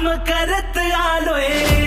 काम करत आलोए